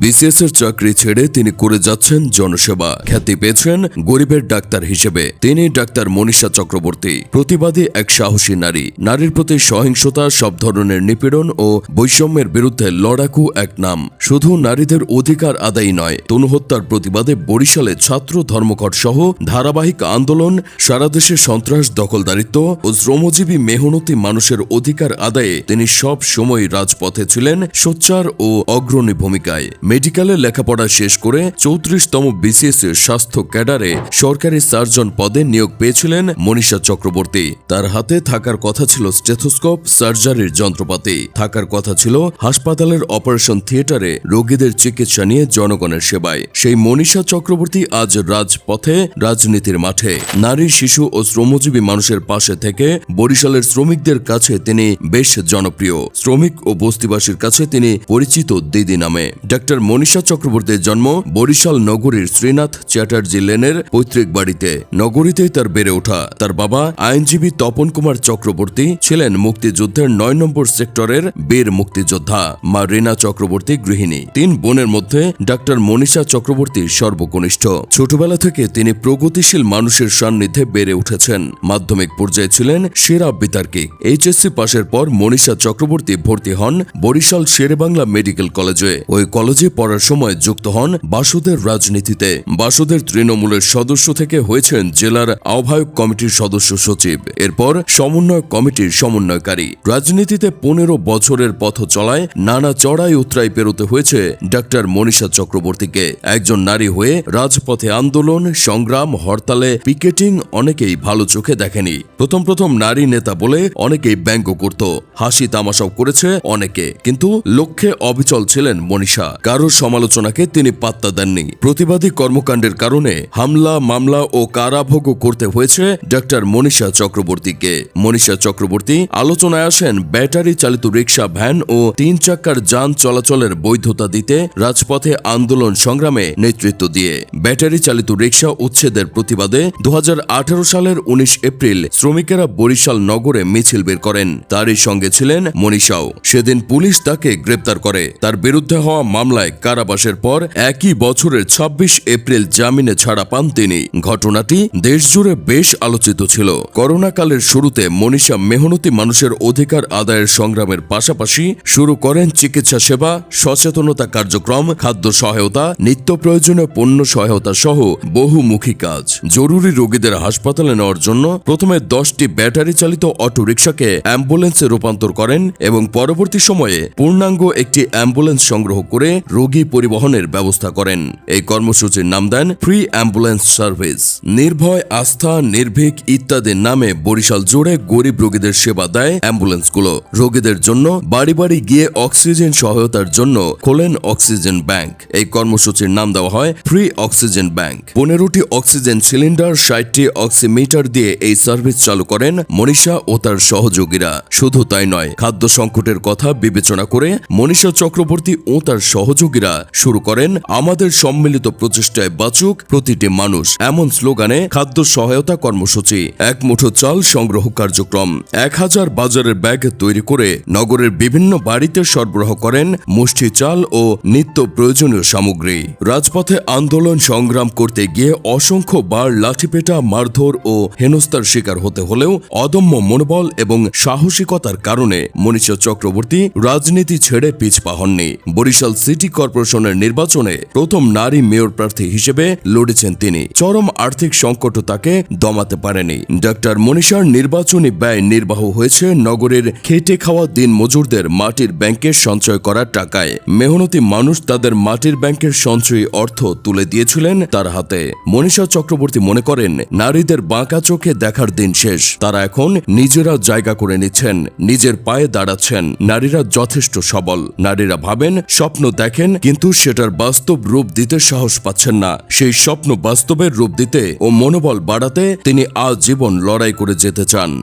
BCS এর চাকরি ছেড়ে তিনি করে যাচ্ছেন জনসেবা। খ্যাতি পেয়েছেন গরিবের ডাক্তার হিসেবে। তিনি ডাক্তার মনীষা চক্রবর্তী। প্রতিবাদী এক সাহসী নারী। নারীর প্রতি সহিংসতা, সব ধরনের নিপীড়ন ও বৈষম্যের বিরুদ্ধে লড়াকু এক নাম। শুধু নারীদের অধিকার আদায় নয় তনু হত্যার প্রতিবাদে বরিশালে ছাত্র ধর্মঘট সহ ধারাবাহিক আন্দোলন, সারা দেশে সন্ত্রাস, দখলদারিত্ব ও শ্রমজীবী মেহনতি মানুষের অধিকার আদায়ে তিনি সব সময় রাজপথে ছিলেন সোচ্চার ও অগ্রণী ভূমিকায়। মেডিকেলে লেখাপড়া শেষ করে চৌত্রিশতম বিসিএস এর স্বাস্থ্য ক্যাডারে সরকারি সার্জন পদে নিয়োগ পেয়েছিলেন মনীষা চক্রবর্তী। তার হাতে থাকার কথা ছিল স্টেথোস্কোপ, সার্জারির যন্ত্রপাতি। থাকার কথা ছিল হাসপাতালের অপারেশন থিয়েটারে রোগীদের চিকিৎসা নিয়ে জনগণের সেবায়। সেই মনীষা চক্রবর্তী আজ রাজপথে রাজনীতির মাঠে। নারী, শিশু ও শ্রমজীবী মানুষের পাশে থেকে বরিশালের শ্রমিকদের কাছে তিনি বেশ জনপ্রিয়। শ্রমিক ও বস্তিবাসীর কাছে তিনি পরিচিত দিদি নামে। ডাক্তার মনীষা চক্রবর্তীর জন্ম বরিশাল নগরীর শ্রীনাথ চ্যাটার্জি লেনের পৈতৃক বাড়িতে। নগরীতেই তার বেড়ে ওঠা। তার বাবা আইনজীবী তপন কুমার চক্রবর্তী ছিলেন মুক্তিযুদ্ধের নয় নম্বর সেক্টরের বীর মুক্তিযোদ্ধা, মা রিনা চক্রবর্তী গৃহিণী। তিন বোনের মধ্যে ডাক্তার মনীষা চক্রবর্তী সর্বকনিষ্ঠ। ছোটবেলা থেকে তিনি প্রগতিশীল মানুষের সান্নিধ্যে বেড়ে উঠেছেন। মাধ্যমিক পর্যায়ে ছিলেন সেরা বিতার্কিক এইচএসসি পাশের পর মনীষা চক্রবর্তী ভর্তি হন বরিশাল শেরেবাংলা মেডিকেল কলেজে। ওই কলেজে পড়ার সময় যুক্ত হন বাসুদের রাজনীতিতে। বাসুদের তৃণমূলের সদস্য থেকে হয়েছেন জেলার আহ্বায়ক কমিটির সদস্য সচিব। এরপর সমন্বয় কমিটির সমন্বয়কারী। রাজনীতিতে পনেরো বছরের পথ চলায় নানা চড়াই উতরাই পেরোতে হয়েছে ডাক্তার মনীষা চক্রবর্তীকে। একজন নারী হয়ে রাজপথে আন্দোলন, সংগ্রাম, হরতালে, পিকেটিং অনেকেই ভালো চোখে দেখেনি। প্রথম প্রথম নারী নেতা বলে অনেকেই ব্যঙ্গ করত। হাসি তামাশাও করেছে অনেকে। কিন্তু লক্ষ্যে অবিচল ছিলেন মনীষা। কারও সমালোচনাকে তিনি পাত্তা দেননি। প্রতিবাদী কর্মকাণ্ডের কারণে হামলা, মামলা ও কারাভোগও করতে হয়েছে ডাক্তার মনীষা চক্রবর্তীকে। মনীষা চক্রবর্তী আলোচনায় আসেন ব্যাটারি চালিত রিক্সা ভ্যান ও তিন চাক্কার যান চলাচলের বৈধতা দিতে, রাজপথে আন্দোলন সংগ্রামে নেতৃত্ব দিয়ে। ব্যাটারি চালিত রিক্সা উচ্ছেদের প্রতিবাদে দু হাজার আঠারো সালের উনিশ এপ্রিল শ্রমিকেরা বরিশাল নগরে মিছিল বের করেন। তারই সঙ্গে ছিলেন মনীষাও। সেদিন পুলিশ তাকে গ্রেপ্তার করে। তার বিরুদ্ধে হওয়া মামলায় কারাবাসের পর একই বছরের ২৬ এপ্রিল জামিনে ছাড়া পান তিনি। ঘটনাটি দেশজুড়ে বেশ আলোচিত ছিল। করোনাকালের শুরুতে মনীষা মেহনতি মানুষের অধিকার আদায়ের সংগ্রামের পাশাপাশি শুরু করেন চিকিৎসা সেবা, সচেতনতা কার্যক্রম, খাদ্য সহায়তা, নিত্য প্রয়োজনীয় পণ্য সহায়তা সহ বহুমুখী কাজ। জরুরি রোগীদের হাসপাতালে নেওয়ার জন্য প্রথমে দশটি ব্যাটারি চালিত অটোরিকশাকে অ্যাম্বুলেন্সে রূপান্তর করেন এবং পরবর্তী সময়ে পূর্ণাঙ্গ একটি অ্যাম্বুলেন্স সংগ্রহ করে রোগী পরিবহনের ব্যবস্থা করেন। এই কর্মসূচির নাম দেন ফ্রি অ্যাম্বুলেন্স সার্ভিস নির্ভয়, আস্থা, নির্ভীক ইত্যাদির নামে বরিশাল জুড়ে গরিব রোগীদের সেবা দেয় অ্যাম্বুলেন্সগুলো। রোগীদের জন্য বাড়ি বাড়ি গিয়ে অক্সিজেন সহায়তার জন্য খোলেন অক্সিজেন ব্যাংক। এই কর্মসূচির নাম দেওয়া হয় ফ্রি অক্সিজেন ব্যাংক পনেরোটি অক্সিজেন সিলিন্ডার, ষাটটি অক্সিমিটার দিয়ে এই সার্ভিস চালু করেন মনীষা ও তার সহযোগীরা। শুধু তাই নয়, খাদ্য সংকটের কথা বিবেচনা করে মনীষা চক্রবর্তী ও তার সহযোগীরা শুরু করেন, আমাদের সম্মিলিত প্রচেষ্টায় বাঁচুক প্রতিটি মানুষ। এমন স্লোগানে খাদ্য সহায়তা কর্মসূচি, এক মুঠো চাল সংগ্রহ কার্যক্রম। এক হাজার বাজারের ব্যাগ তৈরি করে নগরের বিভিন্ন বাড়িতে সরবরাহ করেন মুষ্টি চাল ও নিত্য প্রয়োজনীয় সামগ্রী। রাজপথে আন্দোলন সংগ্রাম করতে গিয়ে অসংখ্য বার লাঠিপেটা, মারধর ও হেনস্থার শিকার হতে হলেও অদম্য মনোবল এবং সাহসিকতার কারণে মনীষা চক্রবর্তী রাজনীতি ছেড়ে পিছপা হননি। বরিশাল সিটি কর্পোরেশনের নির্বাচনে প্রথম নারী মেয়র প্রার্থী হিসেবে লড়েছেন তিনি। চরম আর্থিক সংকটও তাকে দমাতে পারেনি। ডাক্তার মনীষার নির্বাচনী ব্যয় নির্বাহ হয়েছে নগরের খেটে খাওয়া দিন মজুরদের মাটির ব্যাংকে সঞ্চয় করা টাকায়। মেহনতি মানুষ তাদের মাটির ব্যাংকের সঞ্চয়ী অর্থ তুলে দিয়েছিলেন তার হাতে। মনীষা চক্রবর্তী মনে করেন, নারীদের বাঁকা চোখে দেখার দিন শেষ। তারা এখন নিজেরা জায়গা করে নিচ্ছেন, নিজের পায়ে দাঁড়াচ্ছেন। নারীরা যথেষ্ট সবল। নারীরা ভাবেন, স্বপ্ন দেখেন, কিন্তু সেটার বাস্তব রূপ দিতে সাহস পাচ্ছেন না। সেই স্বপ্ন বাস্তবের রূপ দিতে ও মনোবল বাড়াতে তিনি আজীবন লড়াই করে যেতে চান।